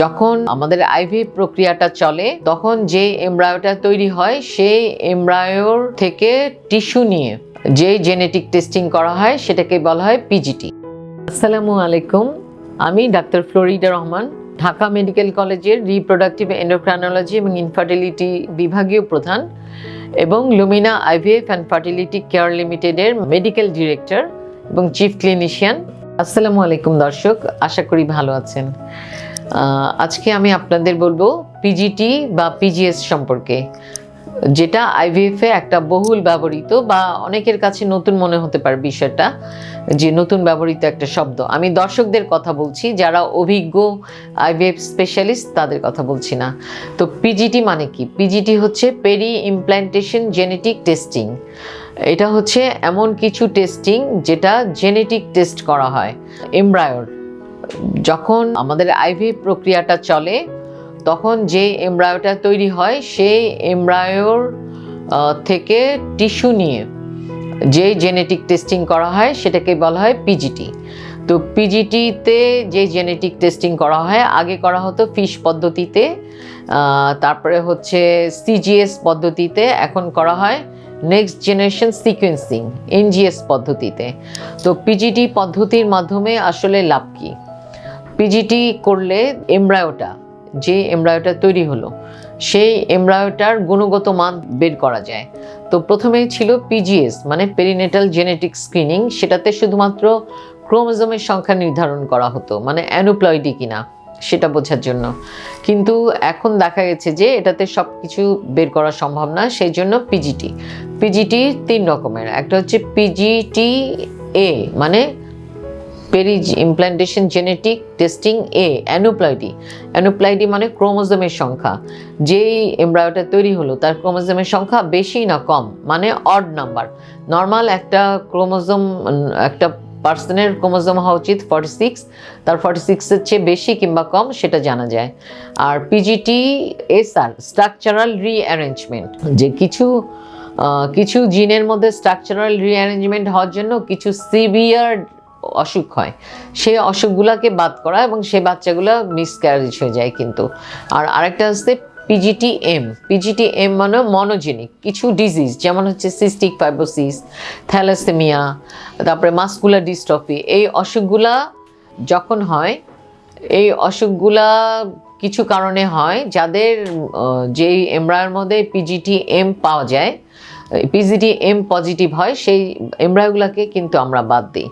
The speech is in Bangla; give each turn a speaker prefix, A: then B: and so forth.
A: যখন আমাদের আইভি প্রক্রিয়াটা চলে, তখন যে এমব্রায়োটা তৈরি হয়, সেই এমব্রায়োর থেকে টিস্যু নিয়ে যে জেনেটিক টেস্টিং করা হয়, সেটাকে বলা হয় পিজিটি আসসালামু আলাইকুম, আমি doctor Florida Rahman, Dhaka medical কলেজের রিপ্রোডাক্টিভ এন্ডোক্রানোলজি এবং ইনফার্টিলিটি বিভাগীয় প্রধান এবং Lumina IVF and fertility care লিমিটেডের মেডিকেল ডিরেক্টর এবং চিফ ক্লিনিশিয়ান আসসালামু আলাইকুম দর্শক, আশা করি ভালো আছেন। আজকে আমি আপনাদের বলব পিজিটি বা পিজিএস সম্পর্কে, যেটা আইভিএফ একটা বহুল ব্যবহৃত বা অনেকের কাছে নতুন মনে হতে পারে বিষয়টা, যে নতুন ব্যবহৃত একটা শব্দ। আমি দর্শকদের কথা বলছি, যারা অভিজ্ঞ আইভিএফ স্পেশালিস্ট তাদের কথা বলছি না। তো পিজিটি মানে কি? পিজিটি হচ্ছে পেরি ইমপ্ল্যান্টেশন জেনেটিক টেস্টিং এটা হচ্ছে এমন কিছু টেস্টিং যেটা জেনেটিক টেস্ট করা হয় এমব্রায়োর যখন আমাদের আইভি প্রক্রিয়াটা চলে, তখন যে এমব্রায়োটা তৈরি হয়, সেই এমব্রায়োর থেকে টিস্যু নিয়ে যে জেনেটিক টেস্টিং করা হয়, সেটাকে বলা হয় পিজিটি তো পিজিটিতে যে জেনেটিক টেস্টিং করা হয়, আগে করা হতো ফিশ পদ্ধতিতে তারপরে হচ্ছে সিজিএস পদ্ধতিতে, এখন করা হয় নেক্সট জেনারেশন সিকোয়েন্সিং এনজিএস পদ্ধতিতে। তো পিজিটি পদ্ধতির মাধ্যমে আসলে লাভ কী? পিজিটি করলে এমব্রায়োটা যে এমব্রায়োটা তৈরি হলো, সেই এমব্রায়োটার গুণগত মান বের করা যায়। তো প্রথমেই ছিল পিজিএস মানে পেরিনেটাল জেনেটিক স্ক্রিনিং সেটাতে শুধুমাত্র ক্রোমোজোমের সংখ্যা নির্ধারণ করা হতো মানে অ্যানুপ্লয়েডি কিনা, সেটা বোঝার জন্য। কিন্তু এখন দেখা গেছে যে এটাতে সব কিছু বের করা সম্ভব না, সেই জন্য পিজিটি পিজিটি তিন রকমের, একটা হচ্ছে পিজিটি এ মানে preimplantation genetic testing A aneuploidy aneuploidy মানে ক্রোমোজোমের সংখ্যা। যেই এমব্রায়োটা তৈরি হলো, তার ক্রোমোজোমের সংখ্যা বেশি না কম মানে অড নাম্বার নর্মাল একটা ক্রোমোজোম, একটা পার্সনের ক্রোমোজোম হওয়া উচিত ফর্টি সিক্স তার ফর্টি সিক্সের চেয়ে বেশি কিংবা কম, সেটা জানা যায়। আর পিজিটি এসআর স্ট্রাকচারাল রিঅ্যারেঞ্জমেন্ট যে কিছু কিছু জিনের মধ্যে স্ট্রাকচারাল রিঅ্যারেঞ্জমেন্ট হওয়ার জন্য কিছু সিভিয়ার অসুখ হয়। সেই অসুখগুলোকে বাদ করা এবং সে বাচ্চাগুলো মিসক্যারেজ হয়ে যায় কিন্তু। আর আরেকটা হচ্ছে পিজিটি এম পিজিটি এম মানে মনোজেনিক কিছু ডিজিজ যেমন হচ্ছে সিস্টিক ফাইব্রোসিস থ্যালাসেমিয়া তারপরে মাস্কুলার ডিস্ট্রফি এই অসুখগুলা যখন হয়, এই অসুখগুলা কিছু কারণে হয়, যাদের যেই এমব্রায়োর মধ্যে পিজিটি এম পাওয়া যায় পিজিটি এম পজিটিভ হয়, সেই এমব্রায়োগুলোকে কিন্তু আমরা বাদ দিই।